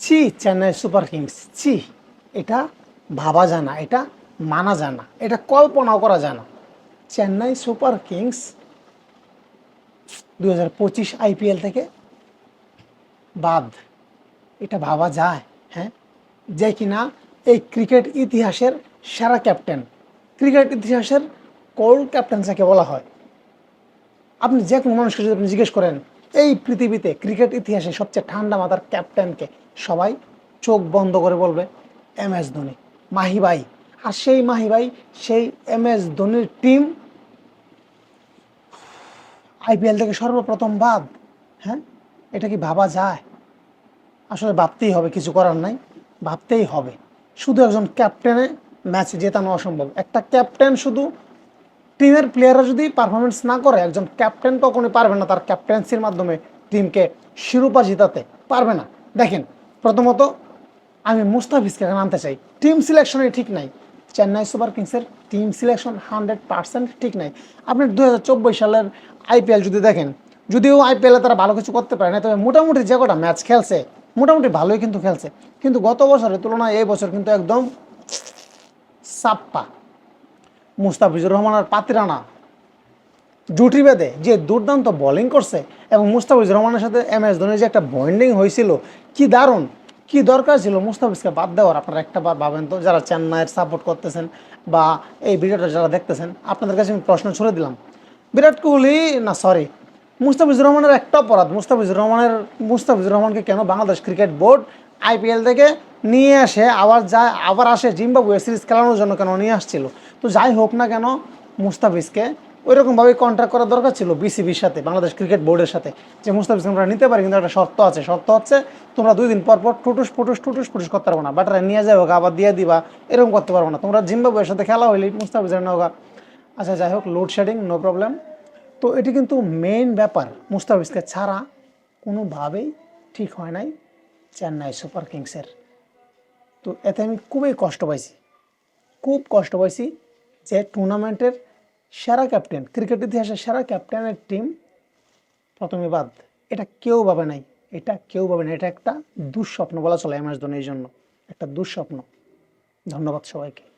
চি Chennai super Kings চি এটা ভাবা যায় না, এটা মানা যায় না, এটা কল্পনাও করা যায় না। চেন্নাই সুপার কিংস দু হাজার পঁচিশ আইপিএল থেকে বাদ, এটা ভাবা যায় হ্যাঁ? যে কিনা এই ক্রিকেট ইতিহাসের সেরা ক্যাপ্টেন, ক্রিকেট ইতিহাসের কোল্ড ক্যাপ্টেন যাকে বলা হয়। আপনি যে কোনো মানুষকে যদি আপনি জিজ্ঞেস করেন এই পৃথিবীতে ক্রিকেট ইতিহাসে সবচেয়ে ঠান্ডা মাথার ক্যাপ্টেনকে সবাই চোখ বন্ধ করে বলবে এম এস ধোনি। মাহি ভাই। আর সেই মাহি ভাই, সেই এম এস ধোনির টিম আইপিএল থেকে সর্বপ্রথম বাদ। হ্যাঁ? এটা কি ভাবা যায়? আসলে ভাবতেই হবে, কিছু করার নাই। ভাবতেই হবে। শুধু একজন ক্যাপ্টেনে ম্যাচ জেতানো অসম্ভব। একটা ক্যাপ্টেন শুধু টিমের প্লেয়াররা যদি পারফরমেন্স না করে, একজন ক্যাপ্টেন কখনোই পারবে না, তার ক্যাপ্টেন্সির মাধ্যমে টিমকে শিরোপা জিতাতে পারবে না। দেখেন, প্রথমত আমি মুস্তাফিজকে আনতে চাই। টিম সিলেকশনে ঠিক নাই। চেন্নাই সুপার কিংসের টিম সিলেকশন হান্ড্রেড পার্সেন্ট ঠিক নাই। আপনি দু হাজার চব্বিশ সালের আইপিএল যদি দেখেন, যদিও আইপিএলে তারা ভালো কিছু করতে পারে না তবে মোটামুটি যে কটা ম্যাচ খেলছে, মোটামুটি ভালোই কিন্তু খেলছে। কিন্তু গত বছরের তুলনায় এই বছর কিন্তু একদম সাপ্পা মুস্তাফিজুর রহমান আর পাতিরানা জুটি বেঁধে যে দুর্দান্ত বোলিং করছে এবং মুস্তাফিজুর রহমানের সাথে এম এস ধোনির যে একটা বন্ডিং হয়েছিল, কি দারুণ, কি দরকার ছিল মুস্তাফিজকে বাদ দেওয়ার? আপনারা একটা বার ভাবেন তো, যারা চেন্নাইয়ের সাপোর্ট করতেছেন বা এই ভিডিওটা যারা দেখতেছেন, আপনাদের কাছে আমি প্রশ্ন ছুড়ে দিলাম। বিরাট কোহলি, না সরি মুস্তাফিজুর রহমানের একটা অপরাধ। মুস্তাফিজুর রহমানের, মুস্তাফিজুর রহমানকে কেন বাংলাদেশ ক্রিকেট বোর্ড আইপিএল থেকে নিয়ে আসে আবার যায়, আবার আসে জিম্বাবুয়ে সিরিজ খেলানোর জন্য কেন নিয়ে আসছিল? তো যাই হোক না কেন, মুস্তাফিজকে ওই রকমভাবে কন্ট্রাক্ট করা দরকার ছিল বিসিবির সাথে, বাংলাদেশ ক্রিকেট বোর্ডের সাথে। যে মুস্তাফিজ আমরা নিতে পারি, কিন্তু একটা শর্ত আছে। শর্ত হচ্ছে, তোমরা দুই দিন পর টুটুস ফুটুস টুটুস ফুটুস করতে পারব না। বাটারে নিয়ে যাবে ওকে আবার দিয়ে দিবা, এরকম করতে পারব না। তোমরা জিম্বাবুয়ের সাথে খেলা হইলে মুস্তাফিজের নেওয়া আচ্ছা যাই হোক লোডশেডিং নো প্রবলেম তো এটি কিন্তু মেইন ব্যাপার। মুস্তাফিজকে ছাড়া কোনোভাবেই ঠিক হয় নাই চেন্নাই সুপার কিংসের। তো এতে আমি খুবই কষ্ট পাইছি। খুব কষ্ট পাইছি যে টুর্নামেন্টের সেরা ক্যাপ্টেন, ক্রিকেট ইতিহাসের সেরা ক্যাপ্টেনের টিম প্রথমে বাদ। এটা কেউ ভাবে নাই, এটা কেউ ভাবে না এটা একটা দুঃস্বপ্ন বলা চলে এম এস ধোনির জন্য। একটা দুঃস্বপ্ন। ধন্যবাদ সবাইকে।